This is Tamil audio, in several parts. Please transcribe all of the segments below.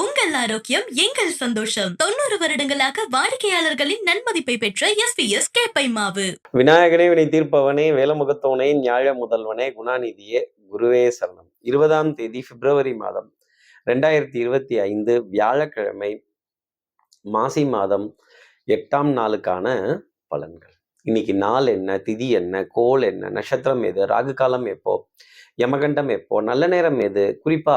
உங்கள் ஆரோக்கியம் எங்கள் சந்தோஷம். தொண்ணூறு வருடங்களாக வாடிக்கையாளர்களின் நன்மதிப்பை பெற்ற எஸ் பி எஸ் கேப்பை மாவு விநாயகனே வினை தீர்ப்பவனே வேலமுகத்தோனே ஞாழ முதல்வனே குணாநிதியே குருவே சரணம். இருபதாம் தேதி பிப்ரவரி மாதம் ரெண்டாயிரத்தி இருபத்தி ஐந்து வியாழக்கிழமை மாசி மாதம் எட்டாம் நாளுக்கான பலன்கள். இன்னைக்கு நாள் என்ன திதி என்ன கோல் என்ன நட்சத்திரம் எது ராகு காலம் எப்போ யமகண்டம் எப்போ நல்ல நேரம் எது? குறிப்பா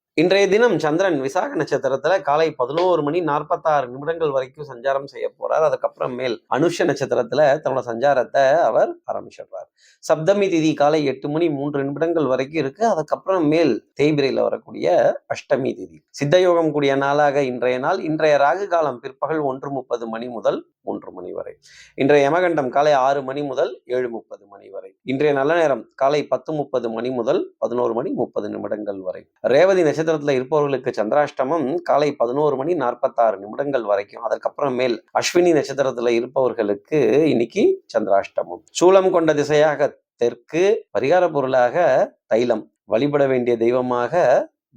இன்றைய தினம் சந்திரன் விசாக நட்சத்திரத்துல காலை பதினோரு மணி நாற்பத்தாறு நிமிடங்கள் வரைக்கும் சஞ்சாரம் செய்ய போறார். அதுக்கப்புறம் மேல் அனுஷ நட்சத்திரத்துல தன்னோட சஞ்சாரத்தை அவர் ஆரம்பிச்சிடுறார். சப்தமி திதி காலை எட்டு மணி மூன்று நிமிடங்கள் வரைக்கும் இருக்கு. அதுக்கப்புறம் மேல் தேய்பிரையில வரக்கூடிய அஷ்டமி திதி. சித்தயோகம் கூடிய நாளாக இன்றைய நாள். இன்றைய ராகு காலம் பிற்பகல் ஒன்று முப்பது மணி முதல் மூன்று மணி வரை. இன்றைய யமகண்டம் காலை ஆறு மணி முதல் ஏழு முப்பது மணி வரை. இன்றைய நல்ல நேரம் காலை பத்து முப்பது மணி முதல் பதினோரு மணி முப்பது நிமிடங்கள் வரை. ரேவதி நட்சத்திர நட்சத்திரத்துல இருப்பவர்களுக்கு சந்திராஷ்டமம் காலை பதினோரு மணி நாற்பத்தாறு நிமிடங்கள் வரைக்கும். அதற்கப்புறமேல் அஸ்வினி நட்சத்திரத்துல இருப்பவர்களுக்கு இன்னைக்கு சந்திராஷ்டமம். சூலம் கொண்ட திசையாக தெற்கு பரிகார பொருளாக தைலம். வழிபட வேண்டிய தெய்வமாக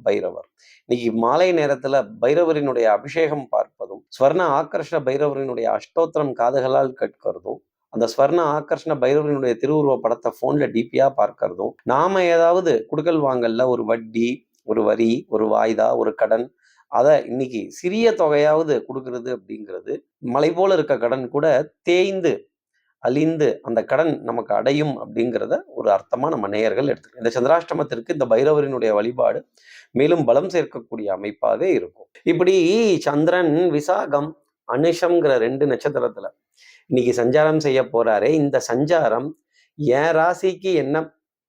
பைரவர். இன்னைக்கு மாலை நேரத்துல பைரவரினுடைய அபிஷேகம் பார்ப்பதும் ஸ்வர்ண ஆக்கர்ஷ பைரவரினுடைய அஷ்டோத்திரம் காதுகளால் கேட்கிறதும் அந்த ஸ்வர்ண ஆக்கர்ஷண பைரவரினுடைய திருவுருவ படத்தை போன்ல டிபியாக பார்க்கறதும் நாம ஏதாவது குடுக்கல் வாங்கல்ல ஒரு வட்டி ஒரு வரி ஒரு வாய்தா ஒரு கடன் அதை இன்னைக்கு சிறிய தொகையாவது கொடுக்கறது அப்படிங்கிறது மலை போல இருக்க கடன் கூட தேய்ந்து அழிந்து அந்த கடன் நமக்கு அடையும் அப்படிங்கிறத ஒரு அர்த்தமா நம்ம நேயர்கள் எடுத்துக்கணும். இந்த சந்திராஷ்டமத்திற்கு இந்த பைரவரினுடைய வழிபாடு மேலும் பலம் சேர்க்கக்கூடிய அமைப்பாகவே இருக்கும். இப்படி சந்திரன் விசாகம் அனுஷம்ங்கிற ரெண்டு நட்சத்திரத்துல இன்னைக்கு சஞ்சாரம் செய்ய போறாரே இந்த சஞ்சாரம் என் ராசிக்கு என்ன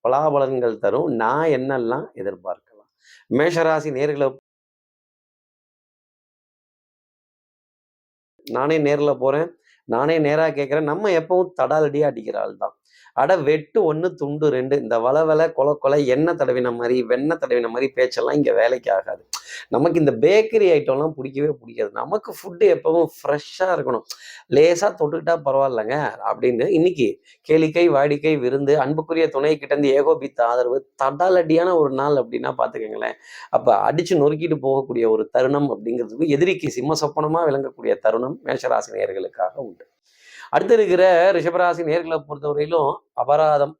பலாபலன்கள் தரும் நான் என்னெல்லாம் எதிர்பார்க்கலாம் மேஷராசி நேர்களை நானே நேர்ல போறேன். நானே நேரா கேட்குறேன். நம்ம எப்பவும் தடாலடியாக அடிக்கிற ஆள் தான் அட வெட்டு ஒன்று துண்டு ரெண்டு. இந்த வள வள கொலை கொலை எண்ணெய் தடவின மாதிரி வெண்ணெய் தடவின மாதிரி பேச்செல்லாம் இங்கே வேலைக்கு ஆகாது. நமக்கு இந்த பேக்கரி ஐட்டம்லாம் பிடிக்கவே பிடிக்காது. நமக்கு ஃபுட்டு எப்பவும் ஃப்ரெஷ்ஷாக இருக்கணும். லேசாக தொட்டுக்கிட்டா பரவாயில்லைங்க அப்படின்னு இன்னைக்கு கேளிக்கை வாடிக்கை விருந்து அன்புக்குரிய துணை கிட்டேருந்து ஏகோபித்த ஆதரவு தடாலடியான ஒரு நாள் அப்படின்னா பார்த்துக்கங்களேன் அப்போ அடித்து நொறுக்கிட்டு போகக்கூடிய ஒரு தருணம் அப்படிங்கிறதுக்கு எதிரிக்கு சிம்ம சொப்பனமாக விளங்கக்கூடிய தருணம் மேஷராசினியர்களுக்காக உண்டு. அடுத்து இருக்கிற ரிஷபராசி நேர்களை பொறுத்தவரையிலும் அபராதம்.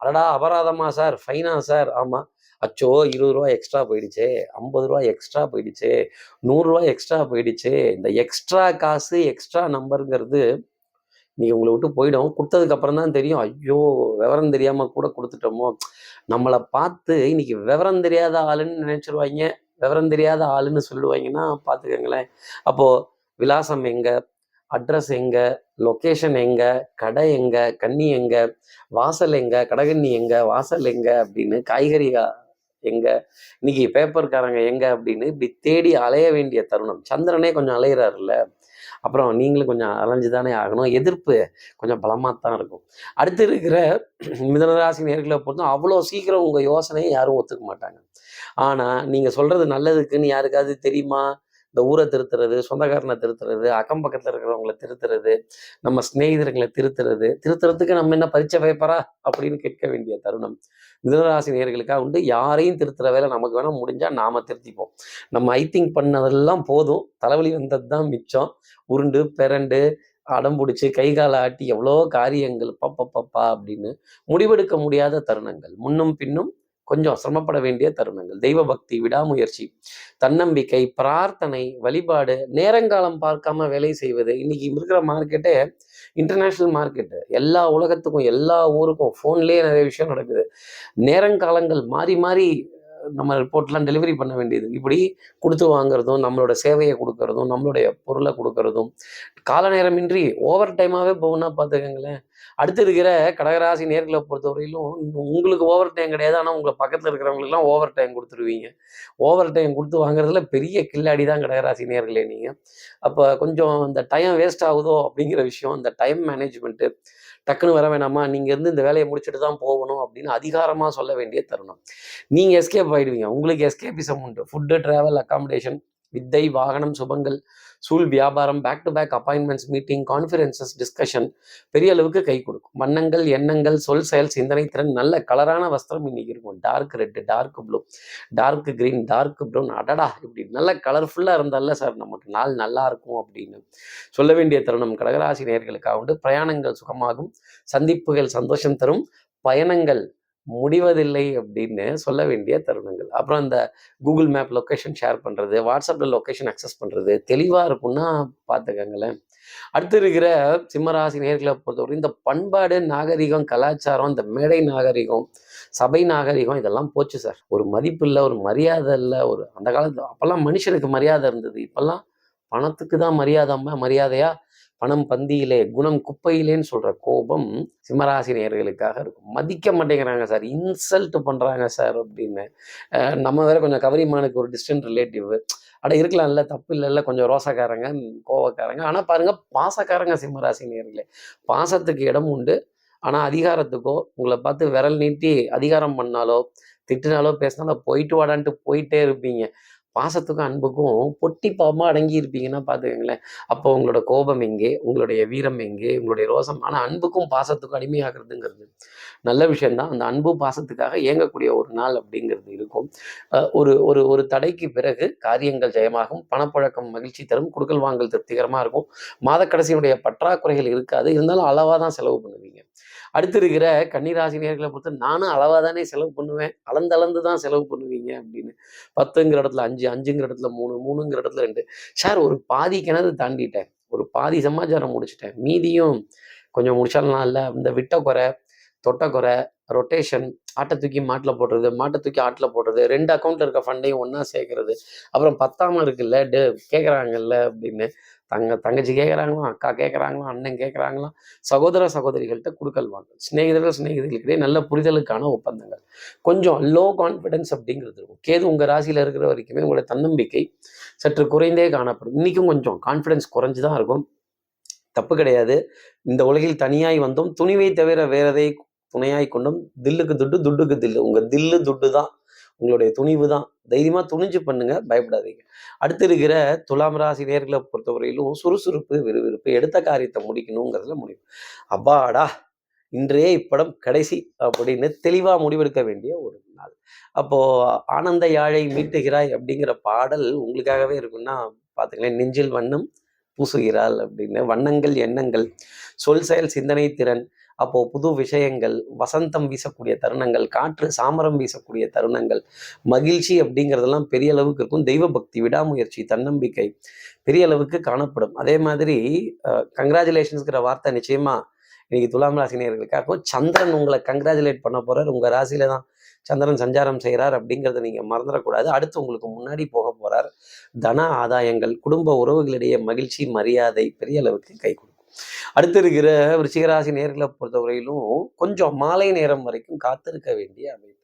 அடடா அபராதமா சார்? ஃபைனா சார்? ஆமாம் அச்சோ இருபது ரூபா எக்ஸ்ட்ரா போயிடுச்சே. ஐம்பது ரூபா எக்ஸ்ட்ரா போயிடுச்சே. நூறுரூவா எக்ஸ்ட்ரா போயிடுச்சே. இந்த எக்ஸ்ட்ரா காசு எக்ஸ்ட்ரா நம்பருங்கிறது நீங்கள் உங்களை விட்டு போயிடும். கொடுத்ததுக்கு அப்புறம் தான் தெரியும். ஐயோ விவரம் தெரியாமல் கூட கொடுத்துட்டோமோ. நம்மளை பார்த்து இன்னைக்கு விவரம் தெரியாத ஆளுன்னு நினச்சிருவாங்க. விவரம் தெரியாத ஆளுன்னு சொல்லுவாங்கன்னா பார்த்துக்கங்களேன். அப்போது விலாசம் எங்கே? அட்ரஸ் எங்க லொக்கேஷன் எங்க கடை எங்க கண்ணி எங்க வாசல் எங்க கடகண்ணி எங்க வாசல் எங்க அப்படின்னு காய்கறி எங்க இன்னைக்கு பேப்பர்காரங்க எங்க அப்படின்னு இப்படி தேடி அலைய வேண்டிய தருணம். சந்திரனே கொஞ்சம் அலையிறாருல்ல. அப்புறம் நீங்களும் கொஞ்சம் அலைஞ்சு தானே ஆகணும். எதிர்ப்பு கொஞ்சம் பலமாக தான் இருக்கும். அடுத்து இருக்கிற மிதனராசி நேர்களை பொறுத்தும் அவ்வளோ சீக்கிரம் உங்கள் யோசனையை யாரும் ஒத்துக்க மாட்டாங்க. ஆனால் நீங்கள் சொல்கிறது நல்லதுக்குன்னு யாருக்காவது தெரியுமா? இந்த ஊரை திருத்துறது சொந்தக்காரனை திருத்துறது அக்கம் பக்கத்தில் இருக்கிறவங்களை திருத்துறது நம்ம சிநேகிதர்களை திருத்துறது திருத்துறதுக்கு நம்ம என்ன பரிச்சை பேப்பரா அப்படின்னு கேட்க வேண்டிய தருணம். மிதனராசி நேர்களுக்காக உண்டு. யாரையும் திருத்துற வேலை நமக்கு வேணால் முடிஞ்சால் நாம திருத்திப்போம். நம்ம ஐ திங்க் பண்ணதெல்லாம் போதும். தலைவலி வந்தது தான் மிச்சம். உருண்டு பெரண்டு அடம் பிடிச்சி கை காலை ஆட்டி எவ்வளோ காரியங்கள் பப்பப்பப்பா அப்படின்னு முடிவெடுக்க முடியாத தருணங்கள். முன்னும் பின்னும் கொஞ்சம் சிரமப்பட வேண்டிய தருணங்கள். தெய்வ பக்தி விடாமுயற்சி தன்னம்பிக்கை பிரார்த்தனை வழிபாடு நேரங்காலம் பார்க்காம வேலை செய்வது. இன்னைக்கு இருக்கிற மார்க்கெட்டே இன்டர்நேஷ்னல் மார்க்கெட்டு எல்லா உலகத்துக்கும் எல்லா ஊருக்கும் ஃபோன்லேயே நிறைய விஷயம் நடக்குது. நேரங்காலங்கள் மாறி மாறி நம்ம ரிப்போர்ட்லாம் டெலிவரி பண்ண வேண்டியது. இப்படி கொடுத்து வாங்குறதும் நம்மளோட சேவையை கொடுக்கறதும் நம்மளுடைய பொருளை கொடுக்கறதும் கால நேரமின்றி ஓவர் டைமாகவே போகும்னா பார்த்துக்கங்களேன். அடுத்து இருக்கிற கடகராசி நேர்களை பொறுத்தவரையிலும் உங்களுக்கு ஓவர் டைம் கிடையாது. ஆனால் உங்களை பக்கத்தில் இருக்கிறவங்களுக்குலாம் ஓவர் டைம் கொடுத்துருவீங்க. ஓவர் டைம் கொடுத்து வாங்குறதுல பெரிய கில்லாடி தான் கடகராசி நேர்களே நீங்கள் அப்போ கொஞ்சம் இந்த டைம் வேஸ்ட் ஆகுதோ அப்படிங்கிற விஷயம் இந்த டைம் மேனேஜ்மெண்ட்டு டக்குன்னு வர வேணாமா? நீங்கள் இருந்து இந்த வேலையை முடிச்சுட்டு தான் போகணும் அப்படின்னு அதிகாரமாக சொல்ல வேண்டிய தருணம். நீங்கள் எஸ்கேப் ஆகிடுவீங்க உங்களுக்கு எஸ்கேபிசம் உண்டு. ஃபுட்டு ட்ராவல் அக்காமடேஷன் வித்தை வாகனம் சுபங்கள் சூழ் வியாபாரம் back to back appointments meeting conferences discussion பெரிய அளவுக்கு கை கொடுக்கும். வண்ணங்கள் எண்ணங்கள் சொல் செயல் சிந்தனை திறன் நல்ல கலரான வஸ்திரம் இன்னைக்கு இருக்கும். Dark red dark blue dark green dark brown அடடா இப்படி நல்ல கலர்ஃபுல்லாக இருந்தால சார் நமக்கு நாள் நல்லா இருக்கும் அப்படின்னு. சொல்ல வேண்டிய தருணம் கடகராசி நேர்களுக்காக உண்டு. பிரயாணங்கள் சுகமாகும். சந்திப்புகள் சந்தோஷம் தரும். பயணங்கள் முடிவதில்லை அப்படின்னு சொல்ல வேண்டிய தருணங்கள். அப்புறம் இந்த கூகுள் மேப் லொக்கேஷன் ஷேர் பண்ணுறது வாட்ஸ்அப்பில் லொக்கேஷன் அக்சஸ் பண்ணுறது தெளிவாக இருக்கும்னா பார்த்துக்கங்களேன் அடுத்து இருக்கிற சிம்மராசி நேர்களை பொறுத்தவரை இந்த பண்பாடு நாகரிகம் கலாச்சாரம் இந்த மேடை நாகரிகம் சபை நாகரிகம் இதெல்லாம் போச்சு சார். ஒரு மதிப்பு இல்லை ஒரு மரியாதை இல்லை ஒரு அந்த காலத்தில் அப்போல்லாம் மனுஷனுக்கு மரியாதை இருந்தது. இப்போல்லாம் பணத்துக்கு தான் மரியாதை மரியாதையாக பணம் பந்தியிலே குணம் குப்பையிலேன்னு சொல்ற கோபம் சிம்மராசி நேர்களுக்காக இருக்கும். மதிக்க மாட்டேங்கிறாங்க சார். இன்சல்ட் பண்றாங்க சார் அப்படின்னு. நம்ம வேற கொஞ்சம் கவரிமானுக்கு ஒரு டிஸ்டன்ட் ரிலேட்டிவ் அட இருக்கலாம்ல தப்பு இல்லைல்ல கொஞ்சம் ரோசக்காரங்க கோவக்காரங்க. ஆனால் பாருங்க பாசக்காரங்க சிம்மராசி நேர்களே பாசத்துக்கு இடம் உண்டு. ஆனால் அதிகாரத்துக்கோ உங்களை பார்த்து விரல் நீட்டி அதிகாரம் பண்ணாலோ திட்டினாலோ பேசினாலோ போயிட்டு வாடான்ட்டு போயிட்டே இருப்பீங்க. பாசத்துக்கும் அன்புக்கும் பொட்டி பாவமாக அடங்கி இருப்பீங்கன்னா பார்த்துக்கங்களேன். அப்போ உங்களோட கோபம் எங்கே? உங்களுடைய வீரம் எங்கே? உங்களுடைய ரோசம். ஆனால் அன்புக்கும் பாசத்துக்கும் அடிமையாகிறதுங்கிறது நல்ல விஷயந்தான் அந்த அன்பு பாசத்துக்காக இயங்கக்கூடிய ஒரு நாள் அப்படிங்கிறது இருக்கும். ஒரு ஒரு ஒரு தடைக்கு பிறகு காரியங்கள் ஜெயமாகும். பணப்பழக்கம் மகிழ்ச்சி தரும். குடுக்கல் வாங்கல் திருப்திகரமாக இருக்கும். மாதக்கடைசியினுடைய பற்றாக்குறைகள் இருக்காது. இருந்தாலும் அளவாக தான் செலவு பண்ணுவீங்க. அடுத்து இருக்கிற கன்னிராசி பொறுத்து நானும் அளவாக தானே செலவு பண்ணுவேன். அளந்தளந்து தான் செலவு பண்ணுவீங்க அப்படின்னு. பத்துங்கிற இடத்துல அஞ்சு அஞ்சுங்கிற இடத்துல மூணு மூணுங்கிற இடத்துல ரெண்டு. சார் ஒரு பாதி கிணறு தாண்டிட்டேன். ஒரு பாதி சமாச்சாரம் முடிச்சிட்டேன். மீதியும் கொஞ்சம் முடிச்சாலாம் இல்லை. இந்த விட்ட குறை தொட்ட குறை ரொட்டேஷன் ஆட்டை தூக்கி மாட்டில் போடுறது மாட்டை தூக்கி ஆட்டில் போடுறது ரெண்டு அக்கௌண்ட்டில் இருக்க ஃபண்டையும் ஒன்றா சேர்க்கறது. அப்புறம் பத்தாமல் இருக்குல்ல டே கேட்குறாங்கல்ல அப்படின்னு. தங்க தங்கச்சி கேட்குறாங்களோ அக்கா கேட்குறாங்களாம் அண்ணன் கேட்குறாங்களோ சகோதர சகோதரிகள்கிட்ட கொடுக்கல் வாங்க சிநேகிதர்கள் சிநேகிதர்களுக்கிடையே நல்ல புரிதலுக்கான ஒப்பந்தங்கள். கொஞ்சம் லோ கான்ஃபிடன்ஸ் அப்படிங்கிறது இருக்கும். கேது உங்கள் ராசியில் இருக்கிற வரைக்குமே உங்களுடைய தன்னம்பிக்கை சற்று குறைந்தே காணப்படும். இன்றைக்கும் கொஞ்சம் கான்ஃபிடன்ஸ் குறைஞ்சு தான் இருக்கும். தப்பு கிடையாது. இந்த உலகில் தனியாய் வந்தோம். துணிவை தவிர வேறதை துணையாய் கொண்டும். தில்லுக்கு துட்டு துட்டுக்கு தில்லு. உங்கள் தில்லு துட்டு தான் உங்களுடைய துணிவு தான். தைரியமாக துணிஞ்சு பண்ணுங்க. பயப்படாதீங்க. அடுத்து இருக்கிற துலாம் ராசி நேர்களை பொறுத்தவரையிலும் சுறுசுறுப்பு விறுவிறுப்பு எடுத்த காரியத்தை முடிக்கணுங்கிறதுல முடிவு. அப்பாடா இன்றைய இப்படம் கடைசி அப்படின்னு தெளிவாக முடிவெடுக்க வேண்டிய ஒரு நாள். அப்போ ஆனந்த யாழை மீட்டுகிறாய் அப்படிங்கிற பாடல் உங்களுக்காகவே இருக்குன்னா பார்த்துங்களேன் நெஞ்சில் வண்ணம் பூசுகிறாள் அப்படின்னு. வண்ணங்கள் எண்ணங்கள் சொல் செயல் சிந்தனை திறன். அப்போ புது விஷயங்கள் வசந்தம் வீசக்கூடிய தருணங்கள் காற்று சாமரம் வீசக்கூடிய தருணங்கள் மகிழ்ச்சி அப்படிங்கிறதெல்லாம் பெரிய அளவுக்கு இருக்கும். தெய்வ பக்தி விடாமுயற்சி தன்னம்பிக்கை பெரிய அளவுக்கு காணப்படும். அதே மாதிரி கங்க்ராச்சுலேஷன்ஸ்ங்கிற வார்த்தை நிச்சயமா இன்னைக்கு துலாம் ராசினியர்களுக்காகவும் சந்திரன் உங்களை கங்க்ராச்சுலேட் பண்ண போகிறார் உங்க ராசியில தான் சந்திரன் சஞ்சாரம் செய்கிறார் அப்படிங்கிறத நீங்க மறந்துடக்கூடாது. அடுத்து உங்களுக்கு முன்னாடி போக போறார். தன ஆதாயங்கள் குடும்ப உறவுகளிடையே மகிழ்ச்சி மரியாதை பெரிய அளவுக்கு கை கொடுக்கும் அடுத்து இருக்கிற விருச்சிகராசி நேர்களை பொறுத்தவரையிலும் கொஞ்சம் மாலை நேரம் வரைக்கும் காத்திருக்க வேண்டிய அமைப்பு.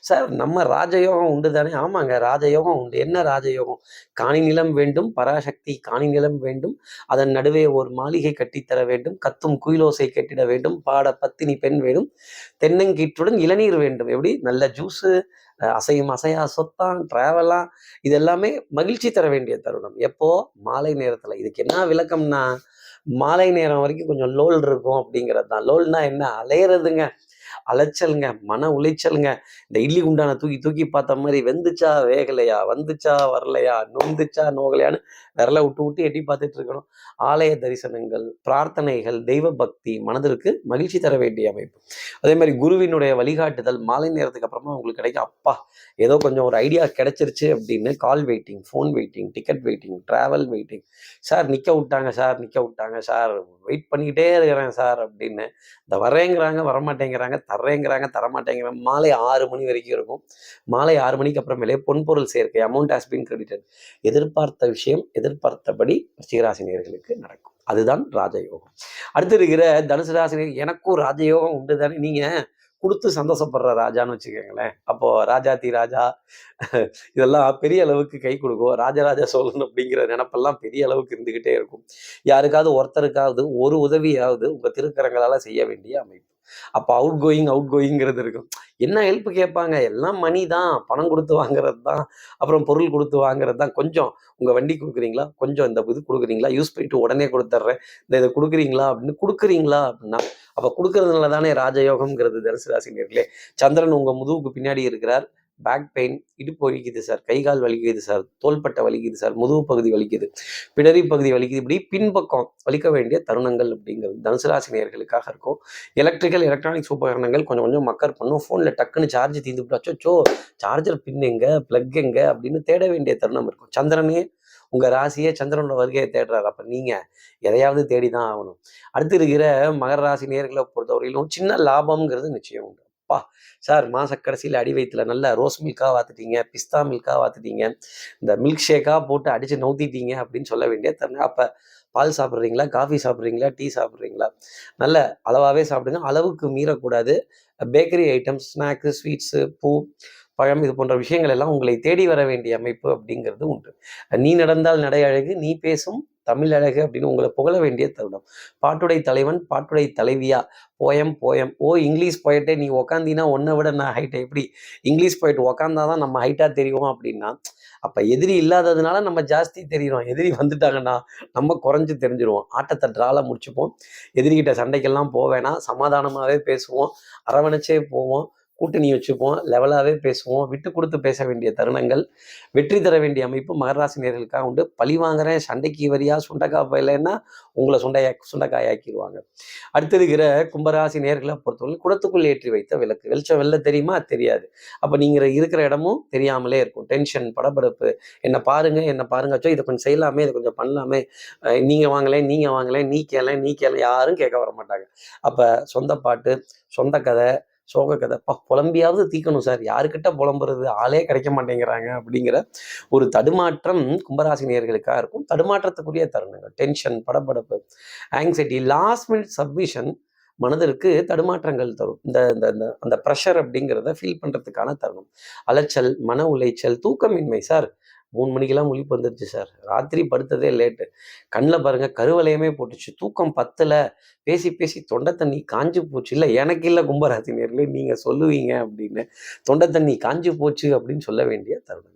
சார் நம்ம ராஜயோகம் உண்டு தானே ஆமாங்க ராஜயோகம் உண்டு. என்ன ராஜயோகம்? காணி நிலம் வேண்டும் பராசக்தி காணி நிலம் வேண்டும் அதன் நடுவே ஒரு மாளிகை கட்டித்தர வேண்டும் கத்தும் குயிலோசை கட்டிட வேண்டும் பாட பத்தினி பெண் வேண்டும் தென்னங்கீற்றுடன் இளநீர் வேண்டும். எப்படி? நல்ல ஜூஸு அசையும் அசையா சொத்தான் டிராவலாம் இது எல்லாமே மகிழ்ச்சி தர வேண்டிய தருணம். எப்போ? மாலை நேரத்துல. இதுக்கு என்ன விளக்கம்னா மாலை நேரம் வரைக்கும் கொஞ்சம் லோல் இருக்கும் அப்படிங்கிறது தான் லோல்னா என்ன? அலையிறதுங்க. அலைச்சலுங்க. மன உளைச்சலுங்க. இந்த இட்லி குண்டான தூக்கி தூக்கி பார்த்த மாதிரி வெந்துச்சா வேகலையா? வந்துச்சா வரலையா? நொந்துச்சா நோகலையான்னு விரல விட்டு விட்டு எட்டி பார்த்துட்டு இருக்கணும். ஆலய தரிசனங்கள் பிரார்த்தனைகள் தெய்வ பக்தி மனதிற்கு மகிழ்ச்சி தர வேண்டிய அமைப்பு. அதே மாதிரி குருவினுடைய வழிகாட்டுதல் மாலை நேரத்துக்கு அப்புறமா உங்களுக்கு கிடைக்கும் அப்பா ஏதோ கொஞ்சம் ஒரு ஐடியா கிடைச்சிருச்சு அப்படின்னு call waiting phone waiting ticket waiting travel waiting sir நிற்க விட்டாங்க சார் நிற்க விட்டாங்க சார் வெயிட் பண்ணிக்கிட்டே இருக்கிறேன் சார் அப்படின்னு இந்த வரேங்கிறாங்க வரமாட்டேங்கிறாங்க தர்றேங்கிறாங்க தரமாட்டேங்கிறாங்க மாலை ஆறு மணி வரைக்கும் இருக்கும். மாலை ஆறு மணிக்கு அப்புறமேலே பொன்பொருள் சேர்க்கை அமௌண்ட் ஹாஸ் பீன் கிரெடிட்டட் எதிர்பார்த்த விஷயம் எதிர்பார்த்தபடி ரிஷிகராசினியர்களுக்கு நடக்கும். அதுதான் ராஜயோகம். அடுத்து இருக்கிற தனுசு ராசினியர் எனக்கும் ராஜயோகம் உண்டு தானே நீங்க கொடுத்து சந்தோஷப்படுற ராஜான்னு வச்சுக்கோங்களேன். அப்போ ராஜாதி ராஜா இதெல்லாம் பெரிய அளவுக்கு கை கொடுக்கும். ராஜராஜ சோழன் அப்படிங்கிற நினப்பெல்லாம் பெரிய அளவுக்கு இருந்துகிட்டே இருக்கும். யாருக்காவது ஒருத்தருக்காவது ஒரு உதவியாவது உங்க திருக்கரங்களால செய்ய வேண்டிய அமைப்பு. அப்போ அவுட் கோயிங் அவுட் கோயிங்கிறது இருக்கும். என்ன ஹெல்ப் கேட்பாங்க? எல்லாம் மணி தான். பணம் கொடுத்து வாங்குறது தான். அப்புறம் பொருள் கொடுத்து வாங்குறது தான். கொஞ்சம் உங்க வண்டி கொடுக்குறீங்களா? கொஞ்சம் இந்த இது கொடுக்குறீங்களா? யூஸ் பண்ணிட்டு உடனே கொடுத்துட்றேன். இந்த இதை கொடுக்குறீங்களா? அப்படின்னு கொடுக்குறீங்களா? அப்படின்னா அப்போ கொடுக்கறதுனால தானே ராஜயோகம்ங்கிறது தனுசு ராசினியர்களே சந்திரன் உங்க முதுகுக்கு பின்னாடி இருக்கிறார். பேக் பெயின் இடுப்பு வலிக்குது சார் கை கால் வலிக்குது சார் தோள்பட்டை வலிக்குது சார் முதுகு பகுதி வலிக்குது. பிடரி பகுதி வலிக்குது. இப்படி பின்பக்கம் வலிக்க வேண்டிய தருணங்கள் அப்படிங்கிறது தனுசு ராசி இருக்கும். எலக்ட்ரிக்கல் எலக்ட்ரானிக்ஸ் உபகரணங்கள் கொஞ்சம் கொஞ்சம் மக்கர் பண்ணும். ஃபோனில் டக்குன்னு சார்ஜ் தீர்ந்து போட்டாச்சோ சார்ஜர் பின் எங்க பிளக் எங்க அப்படின்னு தேட வேண்டிய தருணம் இருக்கும். சந்திரனே உங்கள் ராசியே சந்திரனோட வருகையை தேடுறாரு. அப்போ நீங்கள் எதையாவது தேடி தான் ஆகணும். அடுத்து இருக்கிற மகர ராசி நேர்களை பொறுத்தவரையிலும் சின்ன லாபம்ங்கிறது நிச்சயம் உண்டு. அப்பா சார் மாச கடைசியில் அடி வயிற்றுல நல்ல ரோஸ் மில்காக வாத்துட்டீங்க பிஸ்தா மில்காக வாத்துட்டீங்க இந்த மில்க் ஷேக்காக போட்டு அடிச்சு நவுத்திட்டீங்க அப்படின்னு சொல்ல வேண்டிய தருணம் அப்போ பால் சாப்பிட்றீங்களா காஃபி சாப்பிட்றீங்களா டீ சாப்பிட்றீங்களா? நல்ல அளவாகவே சாப்பிடுங்க. அளவுக்கு மீறக்கூடாது. பேக்கரி ஐட்டம்ஸ் ஸ்நாக்ஸு ஸ்வீட்ஸு பூ பழம் இது போன்ற விஷயங்கள் எல்லாம் உங்களை தேடி வர வேண்டிய அமைப்பு அப்படிங்கிறது உண்டு. நீ நடந்தால் நடை அழகு நீ பேசும் தமிழழகு அப்படின்னு உங்களை புகழ வேண்டிய தருணம். பாட்டுடை தலைவன் பாட்டுடை தலைவியா? போயம் போயம் ஓ இங்கிலீஷ் போயிட்டே நீ உக்காந்தீங்கன்னா ஒன்றை விட நான் ஹைட்டை எப்படி? இங்கிலீஷ் போயிட்டு உக்காந்தாதான் நம்ம ஹைட்டாக தெரியும் அப்படின்னா அப்போ எதிரி இல்லாததுனால நம்ம ஜாஸ்தி தெரியும் எதிரி வந்துட்டாங்கன்னா நம்ம குறைஞ்சு தெரிஞ்சிருவோம். ஆட்டத்தை ட்ரால முடிச்சுப்போம். எதிரிகிட்ட சண்டைக்கெல்லாம் போவேனா சமாதானமாகவே பேசுவோம். அரவணைச்சே போவோம். கூட்டணி வச்சுப்போம் லெவலாகவே பேசுவோம் விட்டு கொடுத்து பேச வேண்டிய தருணங்கள் வெற்றி தர வேண்டிய அமைப்பு மகராசி நேர்களுக்காக உண்டு. பழி வாங்குறேன் சண்டைக்கு வரியா சுண்டக்காய் போயிலன்னா உங்களை சுண்டையா சுண்டக்காயாக்கிடுவாங்க அடுத்திருக்கிற கும்பராசி நேர்களை பொறுத்தவரை குடத்துக்குள் ஏற்றி வைத்த விளக்கு. வெளிச்சம் வெளில தெரியுமா? தெரியாது. அப்போ நீங்கள் இருக்கிற இடமும் தெரியாமலே இருக்கும். டென்ஷன் படபடப்பு. என்னை பாருங்க என்னை பாருங்க இதை கொஞ்சம் செய்யலாமே இதை கொஞ்சம் பண்ணலாமே. நீங்கள் வாங்கலை நீங்கள் வாங்கலை நீ கேள நீ கேள யாரும் கேட்க வர மாட்டாங்க அப்போ சொந்த பாட்டு சொந்த கதை சோக கதைப்பா புலம்பியாவது தீக்கணும் சார். யாருக்கிட்ட புலம்புறது? ஆளே கிடைக்க மாட்டேங்கிறாங்க அப்படிங்கிற ஒரு தடுமாற்றம் கும்பராசி நேர்களுக்காக இருக்கும். தடுமாற்றத்துக்குரிய தருணங்கள். டென்ஷன் படபடப்பு ஆங்ஸைட்டி லாஸ்ட் மினிட் சப்மிஷன் மனதிற்கு தடுமாற்றங்கள் தரும். இந்த இந்த இந்த அந்த ப்ரெஷர் அப்படிங்கிறத ஃபீல் பண்ணுறதுக்கான தருணம். அலைச்சல் மன உளைச்சல் தூக்கமின்மை சார். மூணு மணிக்கெல்லாம் முழிப்பு வந்துருச்சு சார். ராத்திரி படுத்ததே லேட்டு. கண்ணில் பாருங்கள் கருவலையமே போட்டுச்சு. தூக்கம் பத்தில். பேசி பேசி தொண்டை தண்ணி காஞ்சி போச்சு. இல்லை எனக்கு இல்லை கும்பராசினியர்களே நீங்கள் சொல்லுவீங்க அப்படின்னு. தொண்டை தண்ணி காஞ்சி போச்சு அப்படின்னு சொல்ல வேண்டிய தருணங்கள்.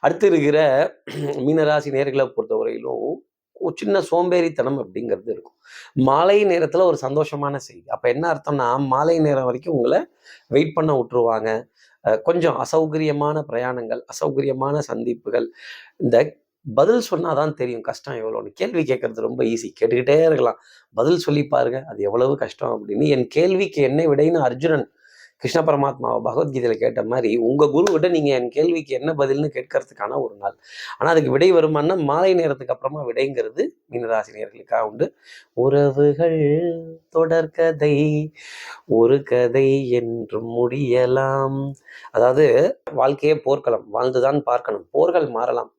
அடுத்து இருக்கிற மீனராசி நேர்களை பொறுத்தவரையிலும் ஒரு சின்ன சோம்பேறித்தனம் அப்படிங்கிறது இருக்கும். மாலை நேரத்தில் ஒரு சந்தோஷமான செய்தி. அப்போ என்ன அர்த்தம்னா மாலை நேரம் வரைக்கும் உங்களை வெயிட் பண்ண விட்டுருவாங்க. கொஞ்சம் அசௌகரியமான பிரயாணங்கள் அசௌகரியமான சந்திப்புகள் இந்த பதில் சொன்னால் தான் தெரியும் கஷ்டம் எவ்வளோன்னு. கேள்வி கேட்கறது ரொம்ப ஈஸி கேட்டுக்கிட்டே இருக்கலாம். பதில் சொல்லி பாருங்க அது எவ்வளவு கஷ்டம் அப்படின்னு. என் கேள்விக்கு என்ன விடைன்னு அர்ஜுனன் கிருஷ்ண பரமாத்மாவை பகவத்கீதையில் கேட்ட மாதிரி உங்கள் குருக்கிட்ட நீங்கள் என் கேள்விக்கு என்ன பதில்னு கேட்கறதுக்கான ஒரு நாள். ஆனால் அதுக்கு விடை வருமானா மாலை நேரத்துக்கு அப்புறமா விடைங்கிறது மீனராசி நேர்களுக்காக உண்டு. உறவுகள் தொடர்கதை ஒரு கதை என்றும் முடியலாம். அதாவது வாழ்க்கையே போர்க்களம் வாழ்ந்துதான் பார்க்கணும். போர்கள் மாறலாம்.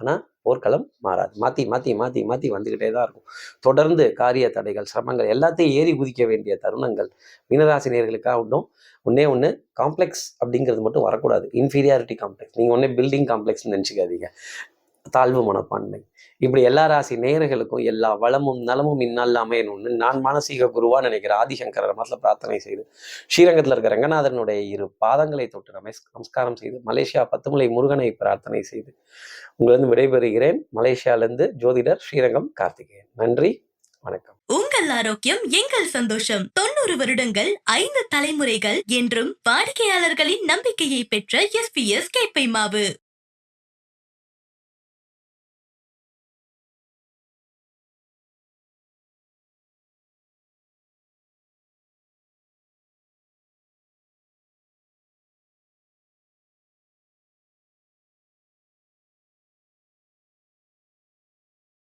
ஆனால் போர்க்களம் மாறாது. மாற்றி மாற்றி மாற்றி மாற்றி வந்துக்கிட்டே தான் இருக்கும். தொடர்ந்து காரிய தடைகள் சிரமங்கள் எல்லாத்தையும் ஏறி குதிக்க வேண்டிய தருணங்கள் மீனராசினியர்களுக்காக ஒன்றும் உண்டும் ஒன்னே ஒன்று காம்ப்ளெக்ஸ் அப்படிங்கிறது மட்டும் வரக்கூடாது. இன்ஃபீரியாரிட்டி காம்ப்ளெக்ஸ் நீங்கள் ஒன்றே பில்டிங் காம்ப்ளெக்ஸ்னு நினச்சிக்காதீங்க. தாழ்வு மனப்பான்மை. இப்படி எல்லா ராசி நேயர்களுக்கும் எல்லா வளமும் நலமும் இந்நாளில் அமையணும்னு நான் மானசீக குருவா நினைக்கிற ஆதிசங்கர மாதத்தில் பிரார்த்தனை செய்து ஸ்ரீரங்கத்தில் இருக்கிற ரங்கநாதனுடைய இரு பாதங்களை தொட்டு ரமேஷ் நமஸ்காரம் செய்து மலேசியா பத்துமலை முருகனை பிரார்த்தனை செய்து உங்களிருந்து விடைபெறுகிறேன். மலேசியாவிலிருந்து ஜோதிடர் ஸ்ரீரங்கம் கார்த்திகேயன். நன்றி வணக்கம். உங்கள் ஆரோக்கியம் எங்கள் சந்தோஷம். தொண்ணூறு வருடங்கள் ஐந்து தலைமுறைகள் என்றும் வாடிக்கையாளர்களின் நம்பிக்கையை பெற்ற எஸ் பி எஸ் கேப்பை மாவு.